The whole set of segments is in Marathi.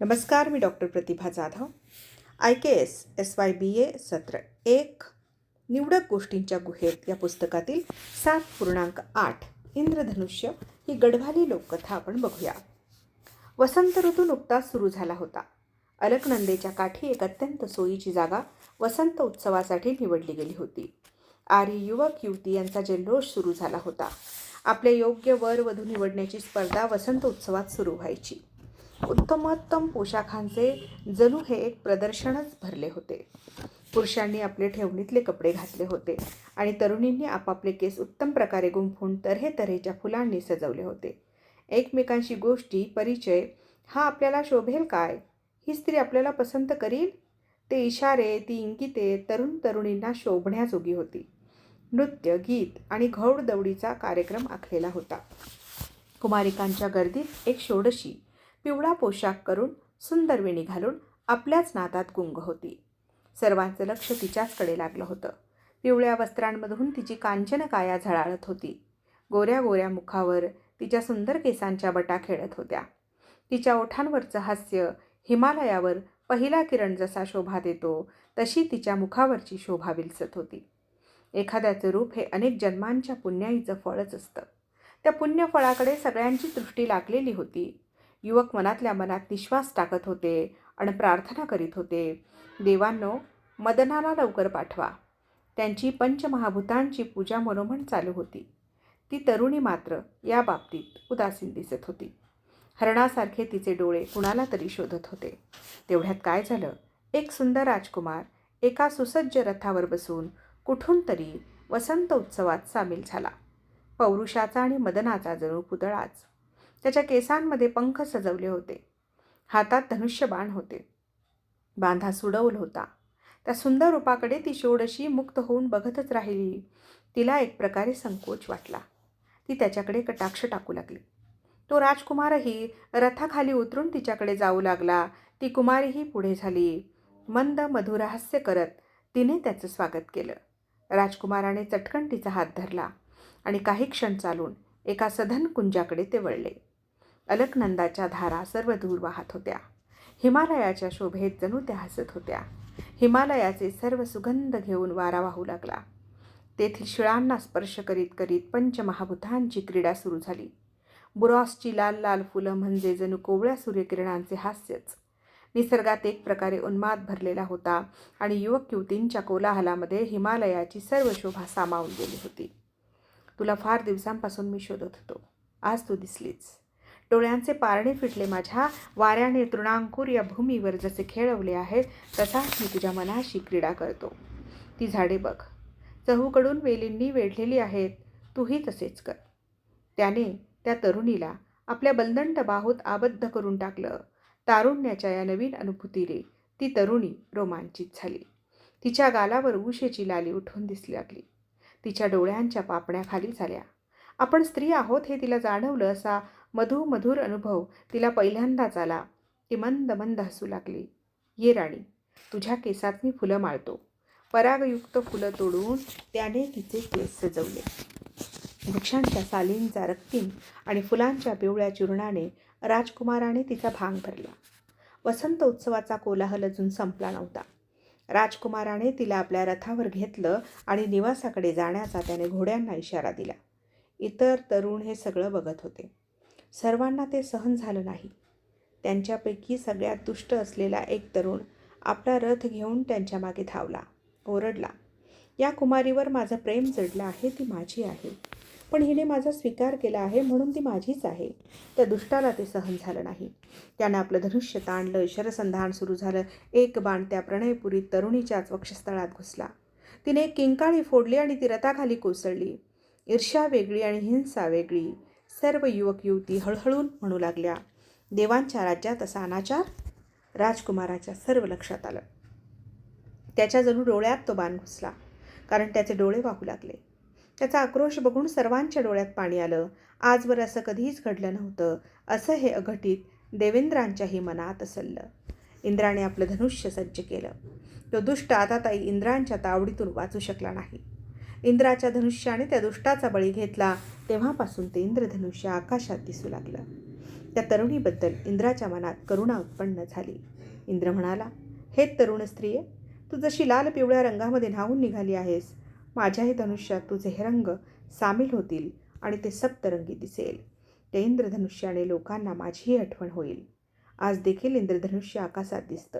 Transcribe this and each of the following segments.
नमस्कार मी doctor Pratibha Jadhav. I K S S Y B A सत्र एक. निवडक गोष्टींच्या गुहेत या पुस्तकातील सात पूर्णांक आठ इंद्रधनुष्य ही गढवाली लोककथा आपण बघूया. वसंत ऋतू नुकताच सुरू झाला होता. अलकनंदेच्या काठी एक अत्यंत सोयीची जागा वसंत उत्सवासाठी निवडली गेली होती. आर्य युवक युवती यांचा जल्लोष सुरू झाला होता. आपले योग्य वर वधू निवडण्याची स्पर्धा वसंत उत्सवात सुरू व्हायची. उत्तमोत्तम पोशाखांचे जणू हे एक प्रदर्शनच भरले होते. पुरुषांनी आपले ठेवणीतले कपडे घातले होते आणि तरुणींनी आपापले केस उत्तम प्रकारे गुंफून तऱ्हे तऱ्हेच्या फुलांनी सजवले होते. एकमेकांशी गोष्टी परिचय हा आपल्याला शोभेल काय? ही स्त्री आपल्याला पसंत करील? ते इशारे ती इंगिते तरुण तरुणींना शोभण्याजोगी होती. नृत्य गीत आणि घौडदौडीचा कार्यक्रम आखलेला होता. कुमारिकांच्या गर्दीत एक षोडशी पिवळा पोशाख करून सुंदर वेणी घालून आपल्याच नादात गुंग होती. सर्वांचं लक्ष तिच्याचकडे लागलं होतं. पिवळ्या वस्त्रांमधून तिची कांचन काया झळाळत होती. गोऱ्या गोऱ्या मुखावर तिच्या सुंदर केसांच्या बटा खेळत होत्या. तिच्या ओठांवरचं हास्य हिमालयावर पहिला किरण जसा शोभा देतो तशी तिच्या मुखावरची शोभा विलसत होती. एखाद्याचं रूप हे अनेक जन्मांच्या पुण्याईचं फळच असतं. त्या पुण्यफळाकडे सगळ्यांची दृष्टी लागलेली होती. युवक मनातल्या मनात निश्वास टाकत होते आणि प्रार्थना करीत होते. देवांनो मदनाला लवकर पाठवा. त्यांची पंचमहाभूतांची पूजा मनोमन चालू होती. ती तरुणी मात्र या बाबतीत उदासीन दिसत होती. हरणासारखे तिचे डोळे कुणाला तरी शोधत होते. तेवढ्यात काय झालं? एक सुंदर राजकुमार एका सुसज्ज रथावर बसून कुठून तरी वसंत उत्सवात सामील झाला. पौरुषाचा आणि मदनाचा जणू पुतळाच त्याच्या केसांमध्ये पंख सजवले होते. हातात धनुष्यबाण होते. बांधा सुडवल होता. त्या सुंदर रूपाकडे ती षोडशी मुक्त होऊन बघतच राहिली. तिला एक प्रकारे संकोच वाटला. ती त्याच्याकडे कटाक्ष टाकू लागली. तो राजकुमारही रथाखाली उतरून तिच्याकडे जाऊ लागला. ती कुमारीही पुढे झाली. मंद मधुरहास्य करत तिने त्याचं स्वागत केलं. राजकुमाराने चटकन तिचा हात धरला आणि काही क्षण चालून एका सधन कुंजाकडे ते वळले. अलकनंदाच्या धारा सर्व दूर वाहत होत्या. हिमालयाच्या शोभेत जणू त्या हसत होत्या. हिमालयाचे सर्व सुगंध घेऊन वारा वाहू लागला. तेथील शिळांना स्पर्श करीत करीत पंचमहाभूतांची क्रीडा सुरू झाली. बुरॉसची लाल लाल फुलं म्हणजे जणू कोवळ्या सूर्यकिरणांचे हास्यच. निसर्गात एक प्रकारे उन्माद भरलेला होता आणि युवक युवतींच्या कोलाहलामध्ये हिमालयाची सर्व शोभा सामावून गेली होती. तुला फार दिवसांपासून मी शोधत होतो. आज तू दिसलीच डोळ्यांचे पारणे फिटले माझ्या वाऱ्याने तृणांकुर या भूमीवर जसे खेळवले आहेत तसाच मी तुझ्या मनाशी क्रीडा करतो. ती झाडे बघ. चहूकडून वेलींनी वेढलेली आहेत. तूही तसेच कर. त्याने त्या तरुणीला आपल्या बलदंड बाहूत आबद्ध करून टाकलं. तारुण्याच्या या नवीन अनुभूतीने ती तरुणी रोमांचित झाली. तिच्या गालावर उशेची लाली उठून दिसली लागली. तिच्या डोळ्यांच्या पापण्या खाली झाल्या. आपण स्त्री आहोत हे तिला जाणवलं असा मधु मधुर अनुभव तिला पहिल्यांदाच आला. ती मंद मंद हसू लागली. ये राणी तुझ्या केसात मी फुलं माळतो परागयुक्त फुलं तोडून त्याने तिचे केस सजवले. वृक्षांच्या सालींचा रक्तीम आणि फुलांच्या पिवळ्या चूर्णाने राजकुमाराने तिचा भांग भरला. वसंत उत्सवाचा कोलाहल अजून संपला नव्हता. राजकुमाराने तिला आपल्या रथावर घेतलं आणि निवासाकडे जाण्याचा त्याने घोड्यांना इशारा दिला. इतर तरुण हे सगळं बघत होते. सर्वांना ते सहन झालं नाही. त्यांच्यापैकी सगळ्यात दुष्ट असलेला एक तरुण आपला रथ घेऊन त्यांच्या मागे धावला ओरडला या कुमारीवर माझं प्रेम जडलं आहे ती माझी आहे. पण हिने माझा स्वीकार केला आहे म्हणून ती माझीच आहे. त्या दुष्टाला ते सहन झालं नाही. त्यानं आपलं धनुष्य ताणलं शरसंधान सुरू झालं. एक बाण त्या प्रणयपुरी तरुणीच्याच वक्षस्थळात घुसला. तिने किंकाळी फोडली आणि ती रथाखाली कोसळली. ईर्ष्या वेगळी आणि हिंसा वेगळी. सर्व युवक युवती हळहळून म्हणू लागल्या. देवांच्या राज्यात असा अनाचार राजकुमाराच्या सर्व लक्षात आलं. त्याच्या जणू डोळ्यात तो बाण घुसला कारण त्याचे डोळे वाहू लागले. त्याचा आक्रोश बघून सर्वांच्या डोळ्यात पाणी आलं. आजवर असं कधीच घडलं नव्हतं. असं हे अघटित देवेंद्रांच्याही मनात असललं इंद्राने आपलं धनुष्य सज्ज केलं. तो दुष्ट आता ताई इंद्रांच्या तावडीतून वाचू शकला नाही. इंद्राच्या धनुष्याने त्या दुष्टाचा बळी घेतला. तेव्हापासून ते इंद्रधनुष्य आकाशात दिसू लागलं. त्या तरुणीबद्दल इंद्राच्या मनात करुणा उत्पन्न झाली. इंद्र म्हणाला हे तरुण स्त्रिये तू जशी लाल पिवळ्या रंगामध्ये न्हावून निघाली आहेस माझ्याही धनुष्यात तुझे हे रंग सामील होतील आणि ते सप्तरंगी दिसेल. त्या इंद्रधनुष्याने लोकांना माझीही आठवण होईल. आज देखील इंद्रधनुष्य आकाशात दिसतं.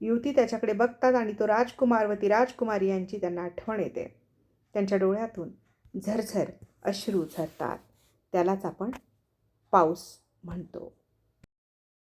युवती त्याच्याकडे बघतात आणि तो राजकुमार व ती राजकुमारी यांची त्यांना आठवण येते. त्यांच्या डोळ्यातून झरझर अश्रू झरतात. त्यालाच आपण पाऊस म्हणतो.